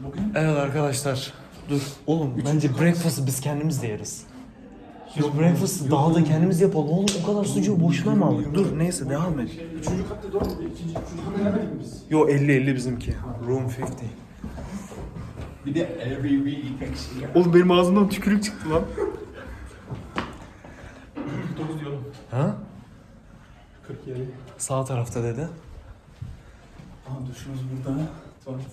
bugün Evet arkadaşlar. Dur. Oğlum bence breakfast'ı biz kendimiz de yeriz. Biz breakfast'ı dağda kendimiz yapalım. Oğlum o kadar sucuğu boşuna mı aldık? Dur neyse devam et. üçüncü katta doğru mu? İkinci, üçüncü katta gelmedik mi biz? Yo 50-50 bizimki. Room 50. Bir de every week actually. Oğlum benim ağzımdan tükürük çıktı lan. 49 diyorum. Ha? 47. Sağ tarafta dedi. Aa duşumuz burada. Tuvalet.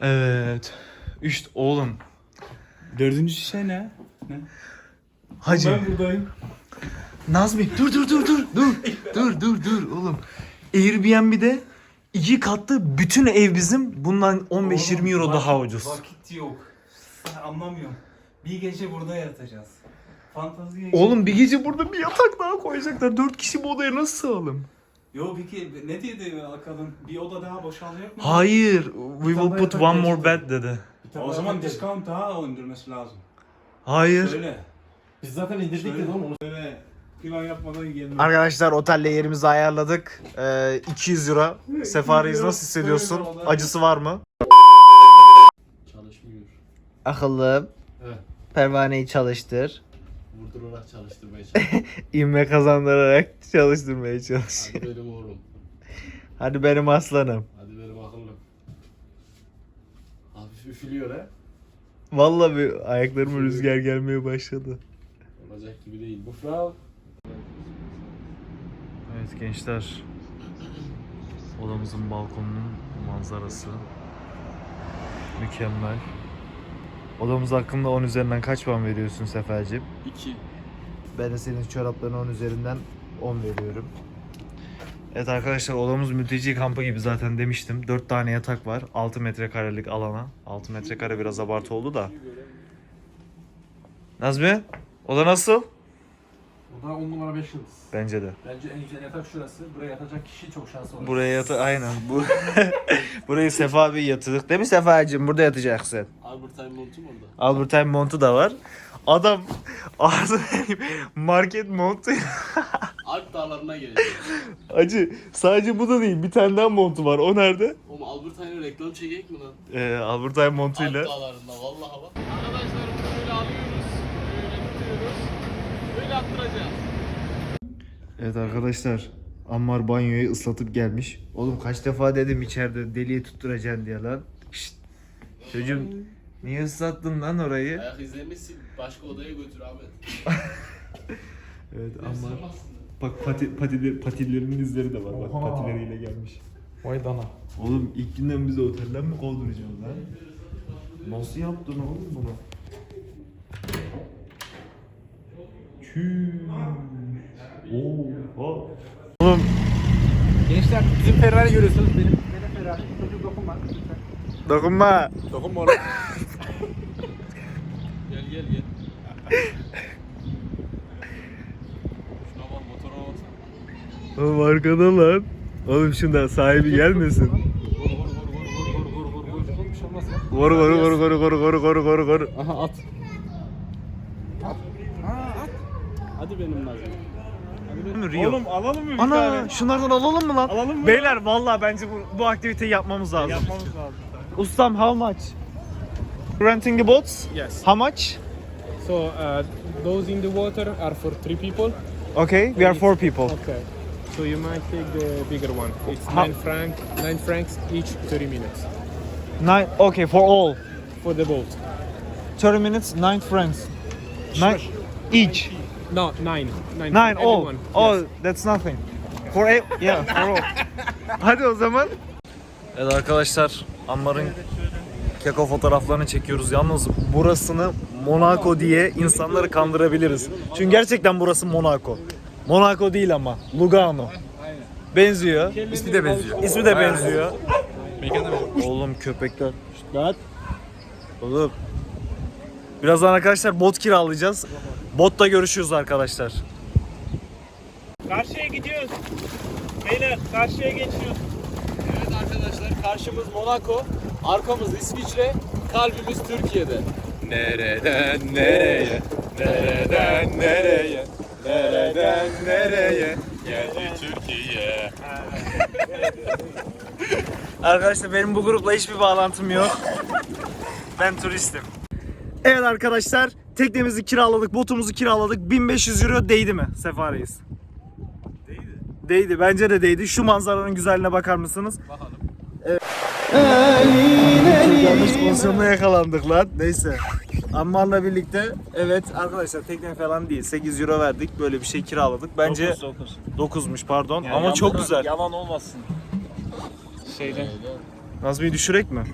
Evet. İşte oğlum. Dördüncü şişe ne? Ne? Hacı. Ben buradayım. Nazmi dur dur dur dur dur dur dur dur oğlum. Airbnb'de iki katlı bütün ev bizim. Bundan 15-20 euro daha ucuz. Vakit yok. Ben anlamıyorum. Bir gece burada yatacağız. Fantaziye Oğlum bir gece burada bir yatak daha koyacaklar. Dört kişi bu odaya nasıl sığalım? Yo peki ne dedi kadın? Bir oda daha boşalacak mı? Hayır. We will put one more bed dedi. O zaman discount daha indirmesi lazım. Hayır. Söyle. Biz zaten indirdik Söyle. de oğlum onu. Böyle plan yapmadan gelme. Arkadaşlar otelle yerimizi ayarladık. Ee, 200 euro. Sefariyiz nasıl hissediyorsun? Acısı var mı? Çalışmıyor. Akıllım. Evet. Pervaneyi çalıştır. Vurdurarak çalıştırmaya çalışıyor. İvme kazandırarak çalıştırmaya çalış. Hadi benim oğlum. Hadi benim aslanım. Hadi benim akıllım. Hafif üflüyor ha. Vallahi bir ayaklarıma rüzgar gelmeye başladı. Olacak gibi değil. Bu frau. Evet gençler. Odamızın balkonunun manzarası mükemmel. Odamız hakkında 10 üzerinden kaç puan veriyorsun Seferciğim? 2. Ben de senin çoraplarına 10 üzerinden 10 veriyorum. Evet arkadaşlar odamız mülteci kampı gibi zaten demiştim. 4 tane yatak var. 6 metrekarelik alana. 6 metrekare biraz abartı oldu da. Nazmi, oda nasıl? O da 10 numara 5 yıldız. Bence de. Bence en güzel yatak şurası. Buraya yatacak kişi çok şanslı olur. Buraya yata aynen. Bu Burayı Sefa Bey yatırdık. Değil mi Sefa'cığım? Burada yatacaksın. Albert Time montum orada. Albert Time montu da var. Adam ağzı market montu. Alp dağlarına geleceğiz. Acı sadece bu da değil. Bir tane daha montu var. O nerede? Oğlum Albert Time'e reklam çekecek mi lan? Ee, Albert Time montuyla. Alp dağlarında vallahi bak. Arkadaşlar bunu böyle alıyoruz. Böyle tutuyoruz. Böyle attıracağız. Evet arkadaşlar. Ammar banyoyu ıslatıp gelmiş. Oğlum kaç defa dedim içeride deliye tutturacaksın diye lan. Şşt. Çocuğum niye ıslattın lan orayı? Ayak izlerini sil. Başka odaya götür Ahmet. Evet Ammar. Bak pati, patiler, patilerinin izleri de var. Bak Oha. patileriyle gelmiş. Vay dana. Oğlum ilk günden bizi otelden mi kovduracaksın lan? Nasıl yaptın oğlum bunu? Oha. Oğlum Gençler bizim Ferrari görüyorsunuz. Benim, benim Ferrari. Çocuk dokunma. lütfen. dokunma. Dokunma ona. Gel gel gel. Şuna bak motora baksana. Oğlum arkada lan. Oğlum şundan sahibi gelmesin. Vur vur vur vur vur vur vur vur. Bir şey olmaz ya. Koru koru koru koru koru koru koru koru koru. Aha at. Hadi benim Nazım. Oğlum alalım mı Ana şunlardan alalım mı lan? Alalım mı? Beyler vallahi bence bu, bu aktiviteyi yapmamız lazım. Yapmamız lazım. Ustam how much? Renting the boats? Yes. How much? So uh, those in the water are for three people. Okay, we are four people. Okay. So you might take the bigger one. It's How- nine franc, nine francs each, thirty minutes Nine, okay for all. for the boat. 30 minutes, 9 francs. Nine each. No, nine, nine. Nine for all. everyone. Oh, Yes. that's nothing. For e yeah, for all. Hadi o zaman. Evet arkadaşlar, Ammar'ın keko fotoğraflarını çekiyoruz. Yalnız burasını Monaco diye insanları kandırabiliriz. Çünkü gerçekten burası Monaco. Monaco değil ama, Lugano. Benziyor. İsmi de benziyor. İsmi de benziyor. Oğlum köpekler. Oğlum. Birazdan arkadaşlar bot kiralayacağız. Botta görüşürüz arkadaşlar. Karşıya gidiyoruz. Beyler karşıya geçiyoruz. Evet arkadaşlar karşımız Monaco, arkamız İsviçre, kalbimiz Türkiye'de. Nereden nereye? Nereden nereye? Nereden nereye? Geldi Türkiye. Arkadaşlar benim bu grupla hiçbir bağlantım yok. ben turistim. Evet arkadaşlar teknemizi kiraladık, botumuzu kiraladık. 1500 euro değdi mi Sefa Reis? Değdi. Değdi. Bence de değdi. Şu manzaranın güzelliğine bakar mısınız? Bakalım. Evet. Yanlış pozisyonda yakalandık lan. Neyse. Ammar'la birlikte evet arkadaşlar tekne falan değil. 8 euro verdik. Böyle bir şey kiraladık. Bence 9'muş pardon. Ama çok güzel. Yalan olmasın. Şeyde. Nazmi'yi düşürek mi?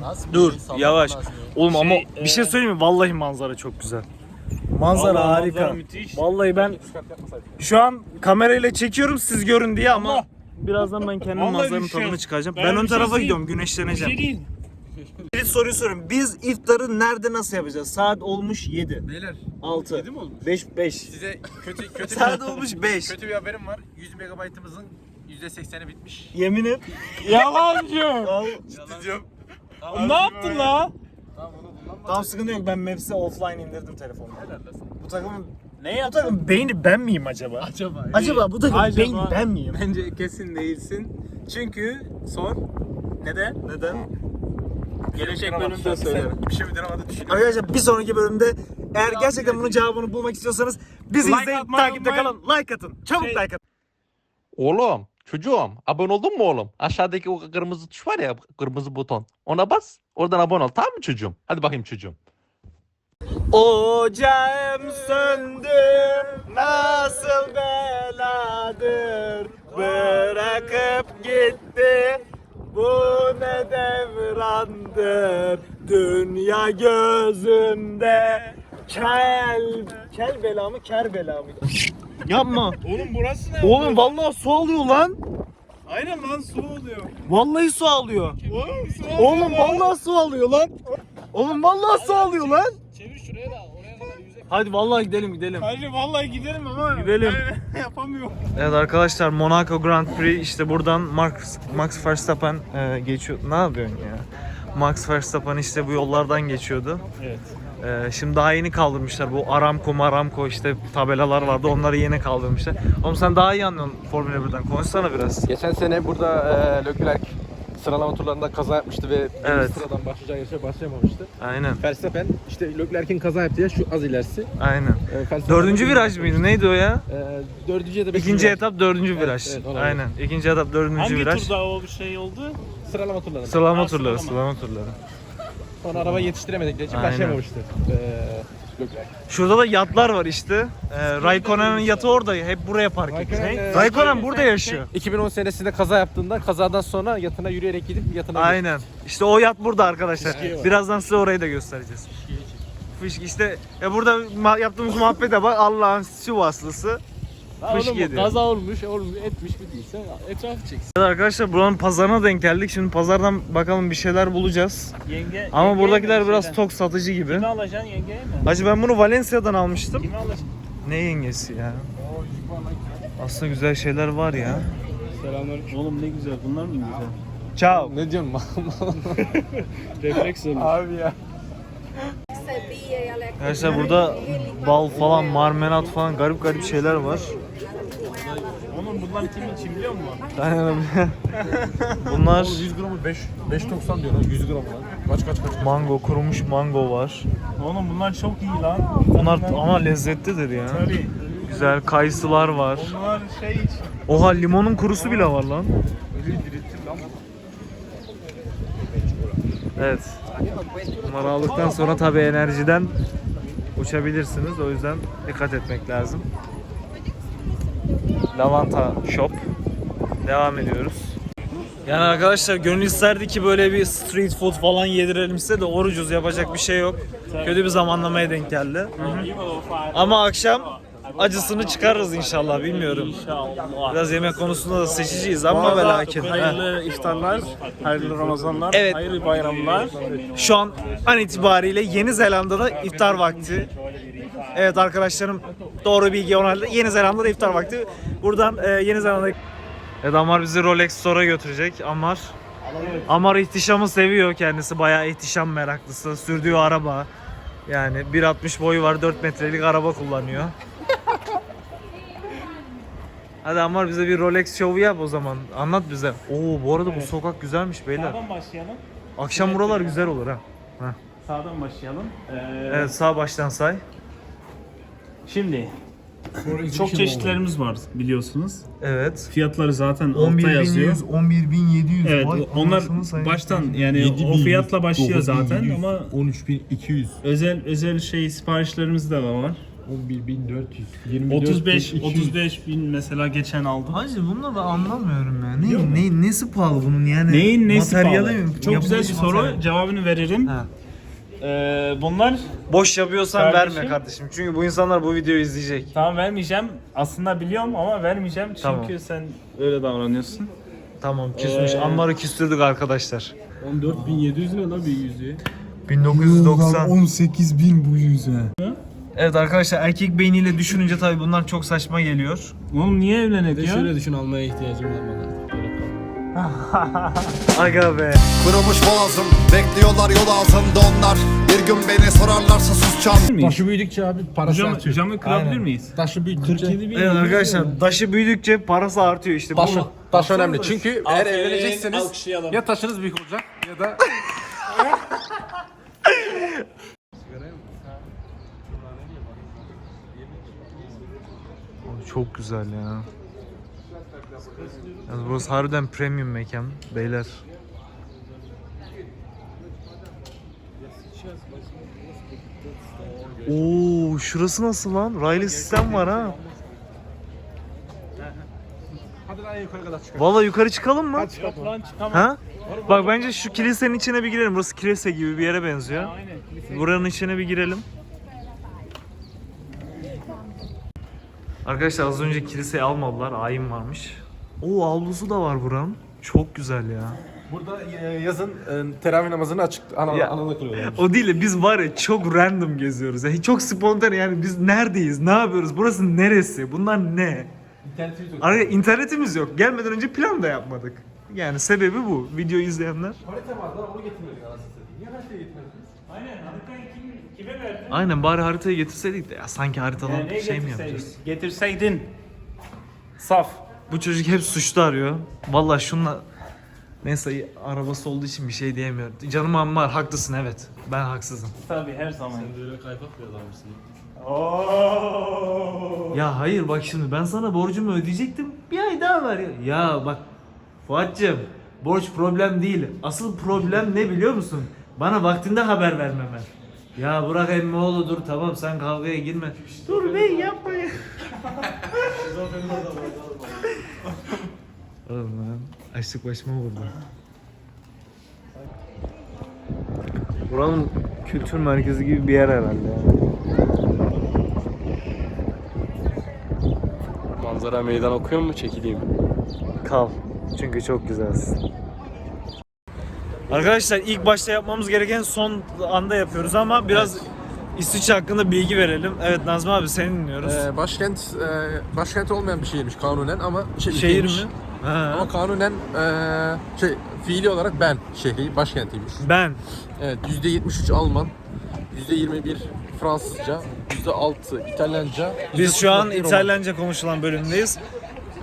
Nasıl Dur yavaş. nasıl? Oğlum ama Şey, bir şey söyleyeyim mi? Vallahi manzara çok güzel. Manzara Vallahi harika. manzara müthiş. Vallahi ben şu an kamerayla çekiyorum siz görün diye ama birazdan ben kendim Vallahi manzaranın düşüyorum. tadına çıkacağım. Ben Ben, bir ön şey tarafa söyleyeyim. gidiyorum Bir güneşleneceğim. şey değil. Bir soruyu soruyorum. Biz iftarı nerede nasıl yapacağız? Saat olmuş 7. Beyler 6. 7 mi olmuş? 5 5. Size kötü kötü Saat olmuş 5. kötü bir haberim var. 100 megabaytımızın %80'i bitmiş. Yemin et. Yalancı. Al. Ciddi diyorum. ne yaptın la? Tamam onu kullanma. Tamam sıkıntı yok. Ben Maps'i offline indirdim telefonda. Bu takımın Ne bu yaptın? takımın beyni ben miyim acaba? Acaba. Acaba bu takımın Acaba- beyni ben miyim? Bence kesin değilsin. Çünkü sor. Neden? Neden? Gelecek bölümde söylerim. Bir şey uyduramadı düşünüyorum. Arkadaşlar bir sonraki bölümde eğer gerçekten bunun cevabını bulmak istiyorsanız bizi Like izleyin, atmayı takipte unutmayın. kalın. Like atın. Çabuk Şey- like atın. Oğlum, çocuğum, abone oldun mu oğlum? Aşağıdaki o kırmızı tuş var ya, kırmızı buton. Ona bas, oradan abone ol. Tamam mı çocuğum? Hadi bakayım çocuğum. Ocağım söndü nasıl beladır bırakıp gitti bu ne devrandır dünya gözümde kel kel bela mı ker bela mı yapma Oğlum burası ne? oğlum vallahi su alıyor lan Aynen lan su oluyor. vallahi su alıyor Oğlum su oluyor. oğlum vallahi su alıyor lan oğlum vallahi su alıyor lan Çevir şuraya da oraya kadar yüzek. hadi vallahi gidelim gidelim Hadi vallahi gidelim ama. Gidelim. yapamıyorum. Evet arkadaşlar Monaco Grand Prix işte buradan Max Max Verstappen e, geçiyor. Ne yapıyorsun ya? Max Verstappen işte bu yollardan geçiyordu. Evet. E, şimdi daha yeni kaldırmışlar. Bu Aramco Maramco işte tabelalar vardı. Onları yeni kaldırmışlar. Oğlum sen daha iyi anlıyorsun Formula 1'den. Konuşsana biraz. Geçen sene burada e, Leclerc sıralama turlarında kaza yapmıştı ve Evet. evet. sıradan başlayacağı yarışa başlayamamıştı. Aynen. Verstappen işte Leclerc'in kaza yaptığı yer şu az ilerisi. Aynen. E, Dördüncü viraj mıydı? Neydi o ya? E, dördüncü ya da beşinci İkinci viraj. etap dördüncü viraj. evet, olabilir. Aynen. İkinci etap dördüncü Hangi viraj. turda o bir şey oldu? Sıralama turlarında. Sıralama Ha, turları, sıralama. sıralama turları. Sonra araba yetiştiremedikleri için Aynen. başlayamamıştı. E, Leclerc. Şurada da yatlar var işte. Ee, Raikkonen'in yatı orada. Hep buraya park etmiş. Raikkonen, e, Raikkonen burada yaşıyor. 2010 senesinde kaza yaptığında kazadan sonra yatına yürüyerek gidip yatına Aynen. İşte o yat burada arkadaşlar. Var. Birazdan size orayı da göstereceğiz. Fışki işte ya burada ma- yaptığımız muhabbete bak Allah'ın Sivaslısı. Fışkiye diyor. Kaza olmuş, olmuş, etmiş bir değilse etrafı çeksin. Evet arkadaşlar buranın pazarına denk geldik. Şimdi pazardan bakalım bir şeyler bulacağız. Yenge. Ama buradakiler biraz şeyden? tok satıcı gibi. Kimi alacaksın yengeye mi? Hacı ben bunu Valencia'dan almıştım. Kimi alacaksın? Ne yengesi ya? Aslında güzel şeyler var ya. Selamünaleyküm. Oğlum ne güzel. Bunlar mı güzel? Ciao. Ne diyorsun? Refleks olmuş. Abi ya. Arkadaşlar burada bal falan, marmelat falan garip garip şeyler var. Oğlum bunlar kimin için biliyor musun? Aynen öyle. Bunlar 100 gramı 5 5.90 diyor lan 100 gram lan. Kaç kaç kaç. mango, kurumuş mango var. Oğlum bunlar çok iyi lan. Bunlar ama lezzetlidir ya. Tabii. Güzel kayısılar var. Bunlar şey için. Oha limonun kurusu bile var lan. Evet. Bunları aldıktan sonra tabii enerjiden uçabilirsiniz. O yüzden dikkat etmek lazım. Lavanta Shop. Devam ediyoruz. Yani arkadaşlar gönül isterdi ki böyle bir street food falan yedirelim size de orucuz yapacak bir şey yok. Kötü bir zamanlamaya denk geldi. Ama akşam acısını çıkarırız inşallah bilmiyorum. Biraz yemek konusunda da seçiciyiz ama ve lakin. Hayırlı iftarlar, hayırlı Ramazanlar, Evet. hayırlı bayramlar. Şu an an itibariyle Yeni Zelanda'da iftar vakti. Evet arkadaşlarım doğru bilgi onayladı. Yeni Zelanda'da iftar vakti. Buradan e, Yeni Zelanda Evet Amar bizi Rolex Store'a götürecek. Amar Amar ihtişamı seviyor kendisi. Bayağı ihtişam meraklısı. Sürdüğü araba. Yani 1.60 boyu var 4 metrelik araba kullanıyor. Hadi Ammar bize bir Rolex şovu yap o zaman. Anlat bize. Oo bu arada bu sokak güzelmiş beyler. Sağdan başlayalım. Akşam buralar güzel olur ha. Sağdan başlayalım. Ee, Evet sağ baştan say. Şimdi çok çeşitlerimiz var biliyorsunuz. Evet. Fiyatları zaten altta yazıyor. 11.700. Evet Vay onlar baştan yani o fiyatla başlıyor zaten ama 13.200, özel özel şey siparişlerimiz de var. 11.400, 24.200. 35 35 bin mesela geçen aldım. Hacı bunu ben anlamıyorum ya. Ne, ne, nesi pahalı bunun yani? Neyin nesi pahalı? Çok güzel bir Yapılış soru. Cevabını veririm. Ha. Ee, bunlar Boş yapıyorsan Kardeşim. verme kardeşim. Çünkü bu insanlar bu videoyu izleyecek. tamam vermeyeceğim. Aslında biliyorum ama vermeyeceğim çünkü Tamam. sen öyle davranıyorsun. Tamam küsmüş. Ee, Ammar'ı küstürdük arkadaşlar. 14.700 lira da bir yüzüğü. 1990. 18.000 bu yüzüğe. Evet arkadaşlar erkek beyniyle düşününce tabii bunlar çok saçma geliyor. Oğlum niye Bir evlenek de ya? şöyle düşün almaya ihtiyacım var bana. Aga be. Kırılmış boğazım Bekliyorlar yol altında onlar Bir gün beni sorarlarsa susacağım Taşı büyüdükçe abi parası Camı, artıyor. camı kırabilir Aynen. miyiz? Taşı büyüdükçe. Evet arkadaşlar taşı büyüdükçe parası artıyor işte. Taş, Bu- taş önemli. Çünkü eğer evlenecekseniz ya taşınız büyük olacak ya da Çok güzel ya. Yalnız burası harbiden premium mekan beyler. Oo, şurası nasıl lan? Raylı sistem var ha. hadi lan yukarı kadar çıkar. Vallahi yukarı çıkalım mı? Yok lan çıkamam. Ha? Bak bence şu kilisenin içine bir girelim. Burası kilise gibi bir yere benziyor. Aynen. Buranın içine bir girelim. Arkadaşlar az önce kiliseyi almadılar. Ayin varmış. Oo avlusu da var buranın. Çok güzel ya. Burada e, yazın e, teravih namazını açık Ya. anada kılıyorlar. O değil de biz var ya çok random geziyoruz. Yani çok spontane yani biz neredeyiz? Ne yapıyoruz? Burası neresi? Bunlar ne? Arkadaşlar internetimiz yok. Gelmeden önce plan da yapmadık. Yani sebebi bu. Videoyu izleyenler. Harita vardı onu getirmedik anasını satayım. Niye haritayı getirmediniz? Aynen haritayı kim, kime verdin? Aynen bari haritayı getirseydik de ya sanki haritadan Yani ne şey mi getirseydin? yapacağız? Getirseydin. Saf. Bu çocuk hep suçlu arıyor. Vallahi şunla Neyse arabası olduğu için bir şey diyemiyorum. Canım Ammar haklısın evet. Ben haksızım. Tabii her zaman. Böyle kaypak bir adamsın. Ya hayır bak şimdi ben sana borcumu ödeyecektim. Bir ay daha ver ya. Ya bak Fuat'cığım borç problem değil. Asıl problem ne biliyor musun? Bana vaktinde haber vermemen. Ya bırak emmoğlu dur tamam sen kavgaya girme. Dur bey yapma ya. Oğlum lan açlık başıma vurdu. Buranın kültür merkezi gibi bir yer herhalde yani. Manzara meydan okuyor mu çekileyim? Kal. Çünkü çok güzelsin. Arkadaşlar ilk başta yapmamız gereken son anda yapıyoruz ama biraz İsviçre hakkında bilgi verelim. Evet Nazmi abi seni dinliyoruz. Ee, başkent e, başkent olmayan bir şehirmiş kanunen ama şey, Şehir mi? Ha. Ama kanunen e, şey fiili olarak ben şehri başkentiymiş. Ben. Evet %73 Alman, %21 Fransızca, %6 İtalyanca. Biz şu an %41 Roman. İtalyanca konuşulan bölümdeyiz.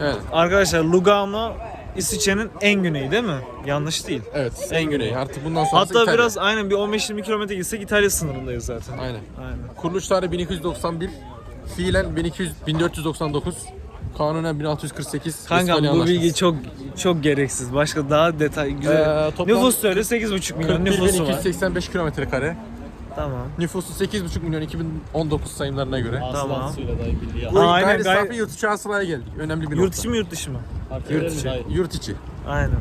Evet, Arkadaşlar Lugano İsviçre'nin en güneyi değil mi? Yanlış değil. evet en güney. Artık bundan sonra Hatta biraz aynen bir 15-20 kilometre gitsek İtalya sınırındayız zaten. Aynen. Aynen. Kuruluş tarihi 1291, fiilen 1200, 1499, kanunen 1648. Kanka İspanya bu bilgi Anlaşması. çok çok gereksiz. Başka daha detay güzel. Ee, toplam Nüfus söyle 8,5 milyon nüfusu var. 41.285 kilometre kare. Tamam. Nüfusu 8,5 milyon 2019 sayımlarına göre. Tamam. Bu Aa, aynen, gayri gayri- safi yurt içi hasılaya geldik. Önemli bir Yurt nokta. içi mi yurt dışı mı? Yurt içi. Yurt içi. Aynen.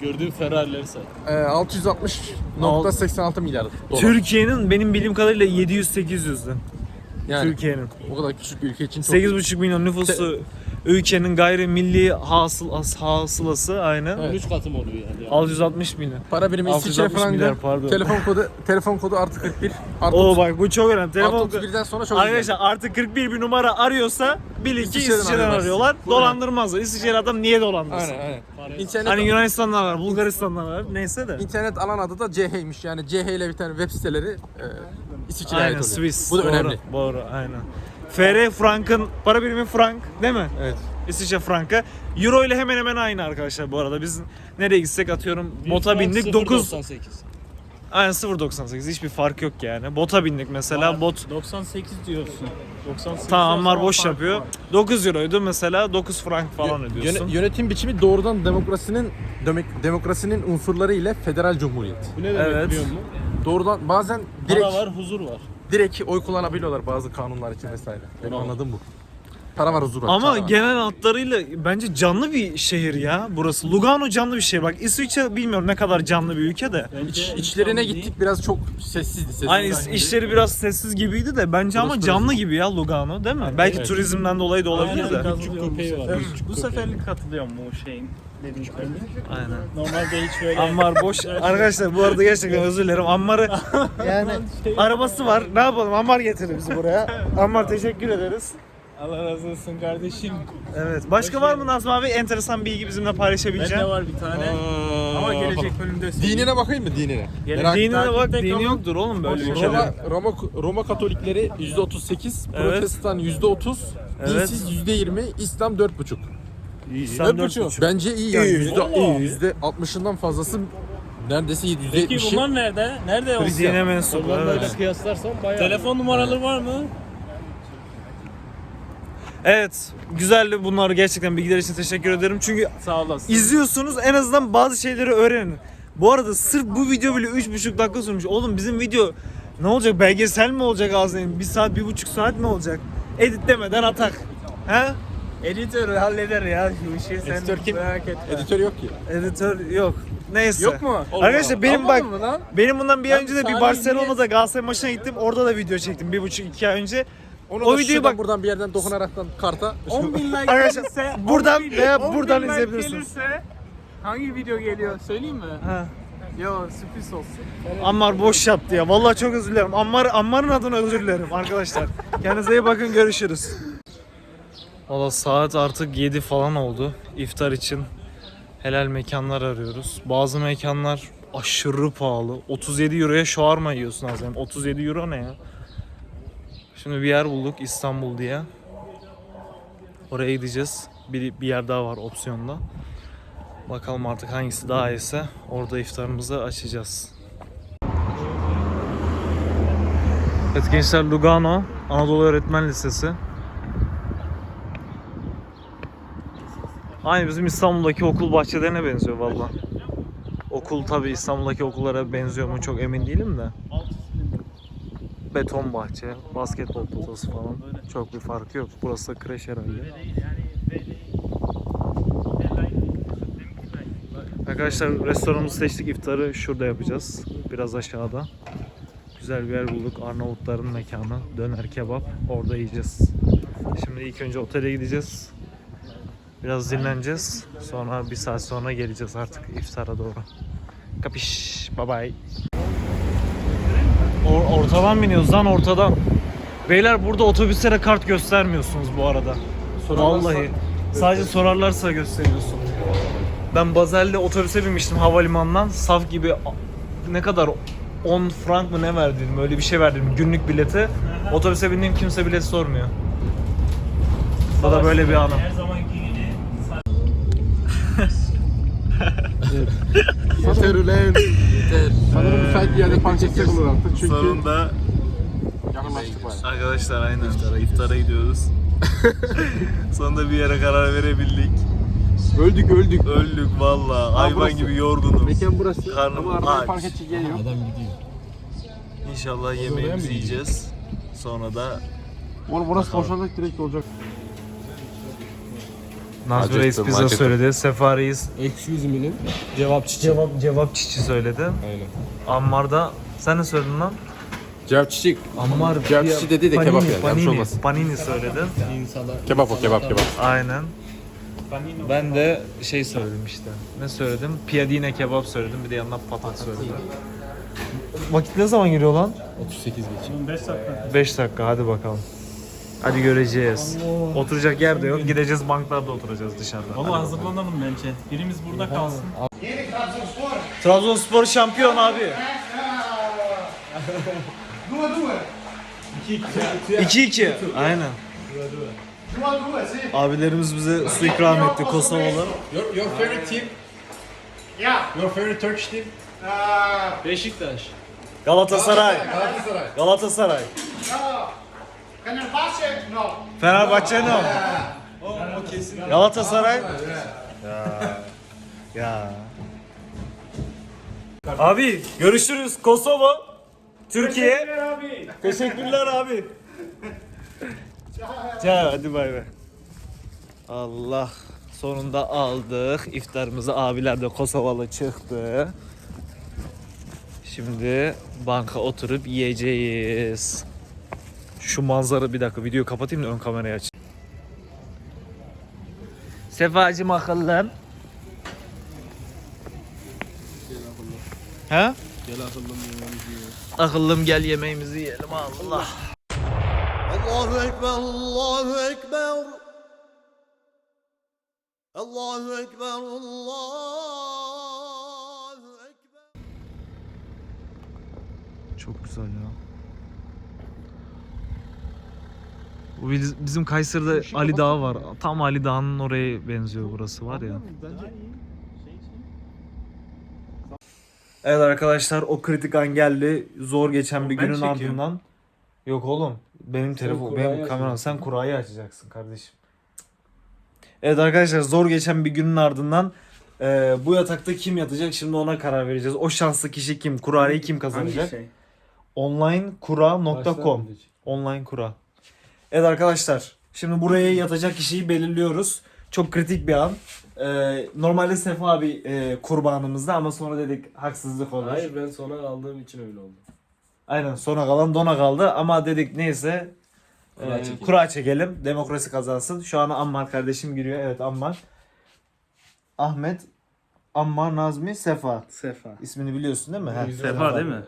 Gördüğün Ferrari'leri say. Ee, 660.86 milyar dolar. Türkiye'nin benim bildiğim kadarıyla 700-800'dü. yani Türkiye'nin. o kadar küçük bir ülke için çok 8,5 milyon nüfusu ülkenin gayrimilli hasıl as- hasılası aynen. Evet. 13 katım oluyor yani. 660 milyon. para birimi İsviçre 660 milyar, frangı. pardon. Telefon kodu telefon kodu artı 41. Artı Oo 30 bak bu çok önemli. Telefon artı 31'den sonra çok Arkadaşlar artık 41 bir numara arıyorsa bilin ki İsviçre'den arıyorlar. Dolandırmazlar. İsviçre adam niye dolandırsın? Aynen aynen. İnternet Hani Yunanistan'dan var, Bulgaristan'dan var. Neyse de. internet alan adı da CH'ymiş. Yani CH ile biten web siteleri e, İsviçre'ye Aynen ait oluyor. Swiss. Bu da Doğru, önemli. Doğru aynen. FR frankın para birimi frank değil mi? Evet. İsviçre frankı. Euro ile hemen hemen aynı arkadaşlar bu arada. Biz nereye gitsek atıyorum bota bindik 9 Aynen 0.98 hiçbir fark yok yani. Bota bindik mesela bot 98 diyorsun. 98 tamam Ammar diyorsan boş yapıyor. var. 9 euroydu mesela 9 frank falan ödüyorsun. Yöne- yönetim biçimi doğrudan demokrasinin demek, demokrasinin unsurları ile federal cumhuriyet. Bu ne demek Evet. biliyor musun? Doğrudan bazen direkt Para var, huzur var. Direkt oy kullanabiliyorlar bazı kanunlar için vesaire. Benim anladığım bu. Para var huzur var. Ama var. genel hatlarıyla bence canlı bir şehir ya burası. Lugano canlı bir şehir. Bak İsviçre bilmiyorum ne kadar canlı bir ülke de. İç, içlerine gittik biraz çok sessizdi. sessiz Aynı sahneydi. işleri biraz sessiz gibiydi de bence ama canlı gibi ya Lugano değil mi? Belki turizmden dolayı da olabilir de. Küçük köpeği var. Bu seferlik katılıyorum bu şeyin dediklerine. Aynen. Normalde hiç böyle Ammar boş. Arkadaşlar bu arada gerçekten özür dilerim. Ammar'ı yani arabası var. Ne yapalım? Ammar getirdi bizi buraya. Ammar teşekkür ederiz. Allah razı olsun kardeşim. Evet. Başka var mı Nazım abi enteresan bilgi bizimle paylaşabileceğim? Bende var bir tane. Ama gelecek bölümde Dinine bakayım mı dinine? Yani Merak- dinine takip bak dini yoktur oğlum böyle Roma, ülkede. Roma, Roma, Roma Katolikleri %38, Evet. Protestan %30, Evet. dinsiz %20, İslam 4,5. İslam dört buçuk. Bence iyi yani. İyi. Yüzde, Vallahi. iyi. yüzde 60'ından fazlası neredeyse Peki %70'i. bunlar nerede? Nerede o? Dine mensup. Hollanda'yla Evet. kıyaslarsan bayağı. Telefon numaraları var mı? Evet. Güzeldi bunlar gerçekten bilgiler için teşekkür ederim. Çünkü Sağ olasın. izliyorsunuz en azından bazı şeyleri öğrenin. Bu arada sırf bu video bile 3,5 dakika sürmüş. Oğlum bizim video ne olacak? Belgesel mi olacak ağzına? Bir saat, bir buçuk saat mi olacak? Editlemeden atak. He? Editör halleder ya şu işi sen Editör kim? merak etme. Editör yok ki. Editör yok. Neyse. Yok mu? Arkadaşlar benim bak Olmadı mı lan? benim bundan bir ay önce de bir Barcelona'da Galatasaray maçına gittim. Orada da video çektim. Bir buçuk iki ay önce. Onu O da videoyu bak- buradan bir yerden dokunaraktan karta. 10 bin like Arkadaşlar, gelirse buradan 10 bin- veya 10 bin buradan like izleyebilirsiniz. gelirse hangi video geliyor söyleyeyim mi? Ha. Yo sürpriz olsun. Ammar boş yaptı ya. Vallahi çok özür dilerim. Ammar Ammar'ın adına özür dilerim arkadaşlar. Kendinize iyi bakın. Görüşürüz. Valla saat artık 7 falan oldu. İftar için helal mekanlar arıyoruz. Bazı mekanlar aşırı pahalı. 37 euroya şawarma yiyorsun Azem. 37 euro ne ya? Şimdi bir yer bulduk İstanbul diye. Oraya gideceğiz. Bir, bir yer daha var opsiyonda. Bakalım artık hangisi daha iyiyse orada iftarımızı açacağız. Evet gençler Lugano Anadolu Öğretmen Lisesi. Aynı bizim İstanbul'daki okul bahçelerine benziyor valla. Okul tabi İstanbul'daki okullara benziyor mu çok emin değilim de. Beton bahçe, basketbol potası falan. Çok bir farkı yok. Burası da kreş herhalde. Arkadaşlar restoranımızı seçtik. iftarı şurada yapacağız. Biraz aşağıda. Güzel bir yer bulduk. Arnavutların mekanı. Döner kebap. Orada yiyeceğiz. Şimdi ilk önce otele gideceğiz. Biraz dinleneceğiz. Sonra bir saat sonra geleceğiz artık iftara doğru. Kapış. Bye bye. Or- ortadan biniyoruz lan ortadan. Beyler burada otobüslere kart göstermiyorsunuz bu arada. Vallahi. Sadece sorarlarsa gösteriyorsun. Ben Bazel'de otobüse binmiştim havalimanından. Saf gibi ne kadar 10 frank mı ne verdim öyle bir şey verdim günlük bileti. Otobüse bindiğim kimse bilet sormuyor. Bu da böyle bir anım. Her zamanki gibi. Yeter ulan. Yeter. Sanırım müsait bir yerde pankekler olur artık çünkü Sonunda bayağı. arkadaşlar aynen iftara, iftara gidiyoruz. Sonunda bir yere karar verebildik. Öldük öldük. Öldük valla. Hayvan burası. gibi yorgunum. Mekan burası Karnım ama arabaya aç. park edecek yer yok. İnşallah yemeğimizi yiyeceğiz. Sonra da Oğlum burası boşalacak direkt olacak. Nazmi Reis pizza söyledi. Sefa Reis Excuse me'nin cevapçı. cevap cevap çiçi söyledi. Aynen. Ammar da sen ne söyledin lan? Cevap çiçek. Ammar Cevap çiçi dedi de panini, kebap yani, yanlış Panini, olmasın. panini söyledi. Kebap o kebap kebap. Aynen. Ben de şey söyledim işte. Ne söyledim? Piadine kebap söyledim. Bir de yanına patat söyledim. Vakit ne zaman giriyor lan? 38 geçiyor. 5 dakika. 5 dakika hadi bakalım. Hadi göreceğiz. Oturacak yer de yok. Gideceğiz banklarda oturacağız dışarıda. Hadi hazırlanalım bence. Birimiz burada kalsın. Trabzonspor şampiyon abi. 2-2. Aynen. Abilerimiz bize su ikram etti Kosovalı. Your, your favorite team? Yeah. Your favorite Turkish team? Beşiktaş. Galatasaray. Galatasaray. Galatasaray. Fenerbahçe no. Galatasaray. Ya. Ya. Abi görüşürüz Kosova. Türkiye. Teşekkürler abi. Ya hadi bay bay. Allah sonunda aldık. İftarımızı abiler de Kosovalı çıktı. Şimdi banka oturup yiyeceğiz. Şu manzara bir dakika videoyu kapatayım da ön kamerayı aç. Sefacım akıllım. Ha? Gel akıllım yemeğimizi yiyelim. Akıllım gel yemeğimizi yiyelim Allah. Allahu Ekber, Allahu Ekber. Allahu Ekber, Allahu Ekber. Çok güzel ya. Bu biz- bizim Kayseri'de Ali Dağı var. Tam Ali Dağı'nın oraya benziyor burası var ya. Evet arkadaşlar o kritik an geldi. Zor geçen bir Ben günün ardından. Yok oğlum. Benim telefon, benim kameram. Sen kurayı açacaksın kardeşim. Evet arkadaşlar zor geçen bir günün ardından e, bu yatakta kim yatacak şimdi ona karar vereceğiz. O şanslı kişi kim? Kurayı kim kazanacak? şey? onlinekura.com Online kura. Evet arkadaşlar. Şimdi buraya yatacak kişiyi belirliyoruz. Çok kritik bir an. Ee, normalde Sefa abi e, kurbanımızda ama sonra dedik haksızlık olur. Hayır ben sona kaldığım için öyle oldu. Aynen sona kalan dona kaldı ama dedik neyse Kura e, çekelim. kura çekelim. Demokrasi kazansın. Şu an Ammar kardeşim giriyor. Evet Ammar. Ahmet Ammar Nazmi Sefa. Sefa. İsmini biliyorsun değil mi? Sefa değil mi?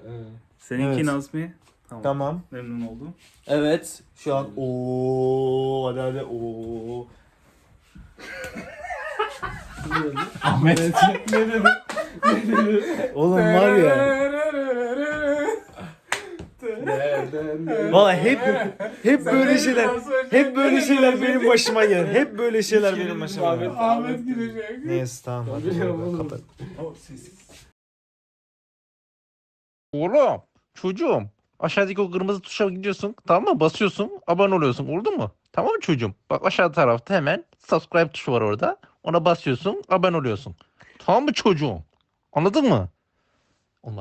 Seninki Evet. Nazmi. Tamam. Tamam. Memnun oldum. Evet. Şu an o hadi hadi o. Ahmet ne dedi? Ne dedi? Oğlum var ya. Valla hep hep böyle şeyler hep böyle şeyler benim başıma gelir. Hep böyle şeyler benim başıma gelir. Ahmet gidecek. Neyse tamam hadi. kapat. Oğlum çocuğum aşağıdaki o kırmızı tuşa gidiyorsun tamam mı basıyorsun abone oluyorsun oldu mu? Tamam mı çocuğum? Bak aşağı tarafta hemen subscribe tuşu var orada. Ona basıyorsun abone oluyorsun. Tamam mı çocuğum? Anladın mı? Olmadı.